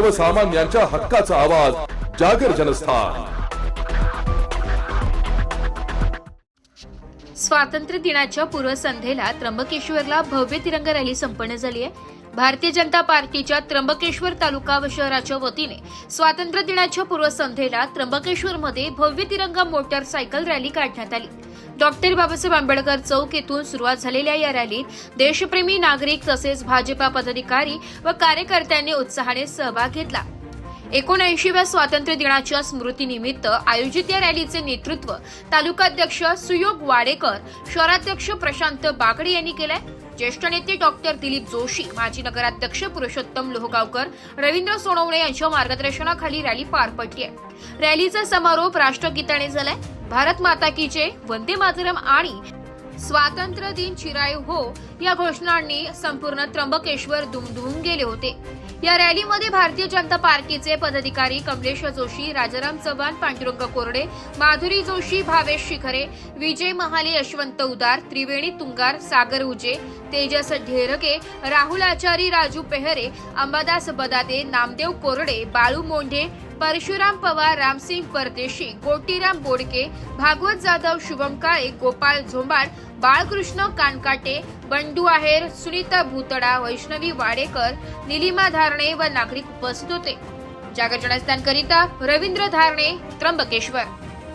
सर्वसामान्यांच्या हक्काचा आवाज जागर जनस्थान. स्वातंत्र्य दिनाच्या पूर्वसंध्येला त्र्यंबकेश्वरला भव्य तिरंगा रॅली संपन्न झाली आहे. भारतीय जनता पार्टीच्या त्र्यंबकेश्वर तालुका व शहराच्या वतीने स्वातंत्र्य दिनाच्या पूर्वसंध्येला त्र्यंबकेश्वरमध्ये भव्य तिरंगा मोटारसायकल रॅली काढण्यात आली. डॉक्टर बाबासाहेब आंबेडकर चौक येथून सुरुवात झालेल्या या रॅलीत देशप्रेमी नागरिक तसेच भाजपा पदाधिकारी व कार्यकर्त्यांनी उत्साहाने सहभाग घेतला. एकोणऐंशीव्या स्वातंत्र्य दिनाच्या स्मृतीनिमित्त आयोजित या रॅलीचे नेतृत्व तालुकाध्यक्ष सुयोग वाडेकर शहराध्यक्ष प्रशांत बागडे यांनी केलंय. ज्येष्ठ नेते डॉक्टर दिलीप जोशी माजी नगराध्यक्ष पुरुषोत्तम लोहगावकर रवींद्र सोनवणे यांच्या मार्गदर्शनाखाली रॅली पार पडली आहे रॅलीचा समारोप राष्ट्रगीताने झालाय. भारत माता की जय वंदे मातरम आणि स्वातंत्र्य दिन चिरायू हो या घोषणांनी संपूर्ण त्र्यंबकेश्वर दुमधुम गेले होते. या रॅलीमध्ये भारतीय जनता पार्टीचे पदाधिकारी कमलेश जोशी राजाराम चव्हाण पांडुरंग कोरडे माधुरी जोशी भावेश शिखरे विजय महाले यशवंत उदार त्रिवेणी तुंगार सागर उजे तेजस ढेरके राहुल आचारी राजू पेहरे अंबादास बदाते नामदेव कोरडे बाळू मोंढे परशुराम पवार रामसिंग परदेशी गोटीराम बोडके भागवत जाधव शुभम काळे गोपाळ झोंबाड बाळकृष्ण कानकाटे बंडू आहेर सुनीता भूतडा वैष्णवी वाडेकर निलिमा धारणे व नागरिक उपस्थित होते. जागर जनस्थानकरिता रवींद्र धारणे त्र्यंबकेश्वर.